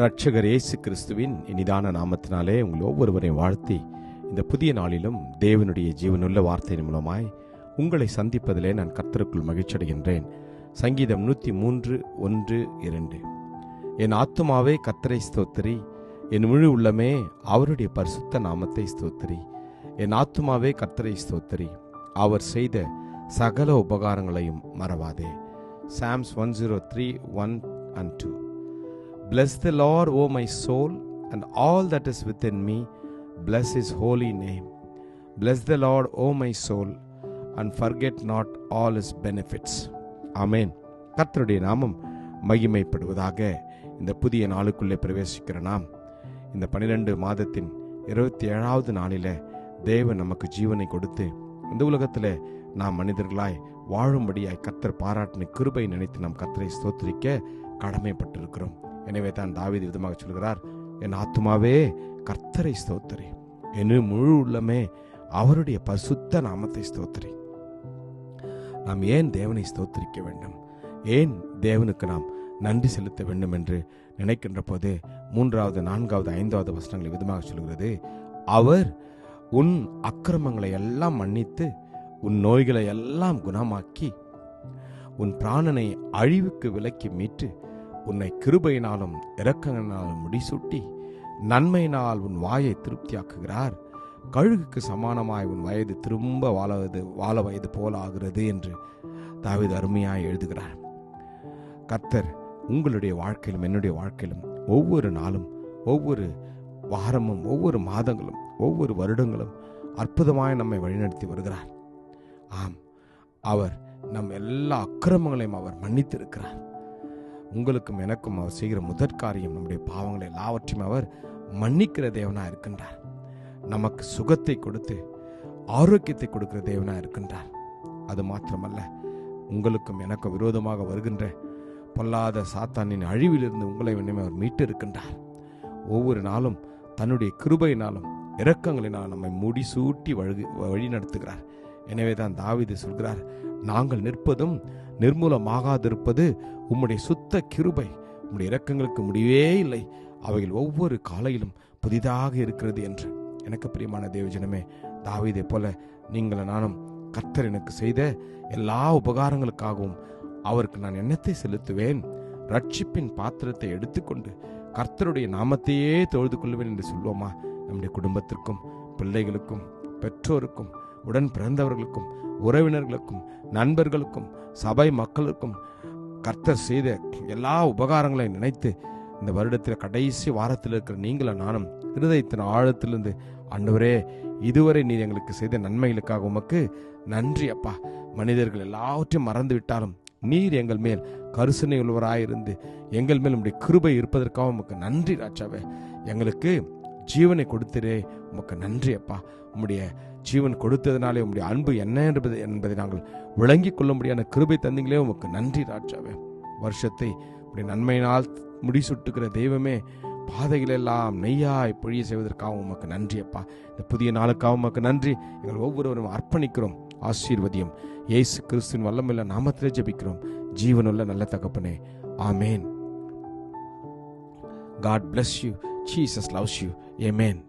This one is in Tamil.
இரட்சகர் இயேசு கிறிஸ்துவின் இனிதான நாமத்தினாலே உங்கள் ஒவ்வொருவரையும் வாழ்த்தி இந்த புதிய நாளிலும் தேவனுடைய ஜீவனுள்ள வார்த்தையின் மூலமாய் உங்களை சந்திப்பதிலே நான் கர்த்தருக்குள் மகிழ்ச்சியடைகின்றேன் சங்கீதம் நூற்றி மூன்று ஒன்று இரண்டு. என் ஆத்துமாவே கர்த்தரை ஸ்தோத்திரி. என் முழு உள்ளமே அவருடைய பரிசுத்த நாமத்தை ஸ்தோத்திரி. என் ஆத்துமாவே கர்த்தரை ஸ்தோத்திரி. அவர் செய்த சகல உபகாரங்களையும் மறவாதே. Psalms one zero three one and two. Bless the Lord, O my soul, and all that is within me. Bless his holy name. Bless the Lord, O my soul, and forget not all his benefits. ஆமேன் கர்த்தருடைய நாமம் மகிமைப்படுவதாக இந்த புதிய நாளுக்குள்ளே பிரவேசிக்கிற நாம் இந்த பனிரெண்டு மாதத்தின் இருபத்தி ஏழாவது நாளில் தேவன் நமக்கு ஜீவனை கொடுத்து இந்த உலகத்தில் நாம் மனிதர்களாய் வாழும்படியாய் கர்த்தர் பாராட்டின கிருபை நினைத்து நாம் கர்த்தரை ஸ்தோத்திரிக்க கடமைப்பட்டிருக்கிறோம் எனவே தான் தாவீது விதமாக சொல்கிறார் என் ஆத்துமாவே கர்த்தரை ஸ்தோத்திரி. என் முழு உள்ளமே அவருடைய பசுத்த நாமத்தை ஸ்தோத்திரி. நாம் ஏன் தேவனை ஸ்தோத்திரிக்க வேண்டும்? ஏன் தேவனுக்கு நாம் நன்றி செலுத்த வேண்டும் என்று நினைக்கின்ற போது மூன்றாவது நான்காவது ஐந்தாவது வசனங்களை விதமாக சொல்கிறது அவர் உன் அக்கிரமங்களை எல்லாம் மன்னித்து உன் நோய்களை எல்லாம் குணமாக்கி உன் பிராணனை அழிவுக்கு விலக்கி மீட்டு உன்னை கிருபையினாலும் இரக்கங்களினாலும் முடிசூட்டி நன்மையினால் உன் வாயை திருப்தியாக்குகிறார். கழுகுக்கு சமானமாய் உன் வயது திரும்ப வாழவது வாழ வயது போல ஆகிறது என்று தாவித அருமையாய் எழுதுகிறார். கர்த்தர் உங்களுடைய வாழ்க்கையிலும் என்னுடைய வாழ்க்கையிலும் ஒவ்வொரு நாளும் ஒவ்வொரு வாரமும் ஒவ்வொரு மாதங்களும் ஒவ்வொரு வருடங்களும் அற்புதமாய் நம்மை வழிநடத்தி வருகிறார். ஆம் அவர் நம் எல்லா அக்கிரமங்களையும் அவர் மன்னித்திருக்கிறார். உங்களுக்கும் எனக்கும் அவர் செய்கிற முதற் காரியம் நம்முடைய பாவங்களை எல்லாவற்றையும் அவர் மன்னிக்கிற தேவனா இருக்கின்றார். நமக்கு சுகத்தை கொடுத்து ஆரோக்கியத்தை கொடுக்கிற தேவனா இருக்கின்றார். அது மாத்திரமல்ல உங்களுக்கும் எனக்கும் விரோதமாக வருகின்ற பொல்லாத சாத்தானின் அழிவிலிருந்து உங்களை இன்னுமே அவர் மீட்டு இருக்கின்றார் ஒவ்வொரு நாளும் தன்னுடைய கிருபையினாலும் இரக்கங்களினால் நம்மை முடிசூட்டி வழி வழி நடத்துகிறார் எனவே தான் தாவிது சொல்கிறார் நாங்கள் நிற்பதும் நிர்மூலமாகாதிருப்பது உம்முடைய சுத்த கிருபை. உம்முடைய இரக்கங்களுக்கு முடிவே இல்லை. அவைகள் ஒவ்வொரு காலையிலும் புதிதாக இருக்கிறது என்று. எனக்கு பிரியமான தேவஜனமே தாவிதை போல நீங்கள் நானும் கர்த்தர் எனக்கு செய்த எல்லா உபகாரங்களுக்காகவும் அவருக்கு நான் எண்ணத்தை செலுத்துவேன். ரட்சிப்பின் பாத்திரத்தை எடுத்துக்கொண்டு கர்த்தருடைய நாமத்தையே தொழுது கொள்வேன் என்று சொல்வோமா? நம்முடைய குடும்பத்திற்கும் பிள்ளைகளுக்கும் பெற்றோருக்கும் உடன் பிறந்தவர்களுக்கும் உறவினர்களுக்கும் நண்பர்களுக்கும் சபை மக்களுக்கும் கர்த்தர் செய்த எல்லா உபகாரங்களையும் நினைத்து இந்த வருடத்தில் கடைசி வாரத்தில் இருக்கிற நீங்களும் நானும் இருதயத்தின் ஆழத்திலிருந்து ஆண்டவரே இதுவரை நீர் எங்களுக்கு செய்த நன்மைகளுக்காக உமக்கு நன்றி அப்பா. மனிதர்கள் எல்லாவற்றையும் மறந்து விட்டாலும் நீர் எங்கள் மேல் கருசனை உள்ளவராயிருந்து எங்கள் மேல் உடைய கிருபை இருப்பதற்காக உமக்கு நன்றி ராஜாவே. எங்களுக்கு ஜீவனை கொடுத்திரே. உமக்கு நன்றி அப்பா. உம்முடைய ஜீவன் கொடுத்ததுனாலே உங்களுடைய அன்பு என்ன என்பது என்பதை நாங்கள் விளங்கிக் முடியாத கிருபை தந்தீங்களே. உமக்கு நன்றி ராஜாவே. வருஷத்தை உடைய நன்மையினால் முடிசுட்டுக்கிற தெய்வமே பாதைகளெல்லாம் நெய்யாய் பொழிய செய்வதற்காக உமக்கு நன்றி அப்பா. இந்த புதிய நாளுக்காக உமக்கு நன்றி. எங்கள் ஒவ்வொருவரும் அர்ப்பணிக்கிறோம். ஆசீர்வதியும். இயேசு கிறிஸ்துவின் வல்லமில்ல நாமத்திலே ஜெபிக்கிறோம். ஜீவனுள்ள நல்ல தகப்பனே. ஆமேன். God bless you Jesus loves you amen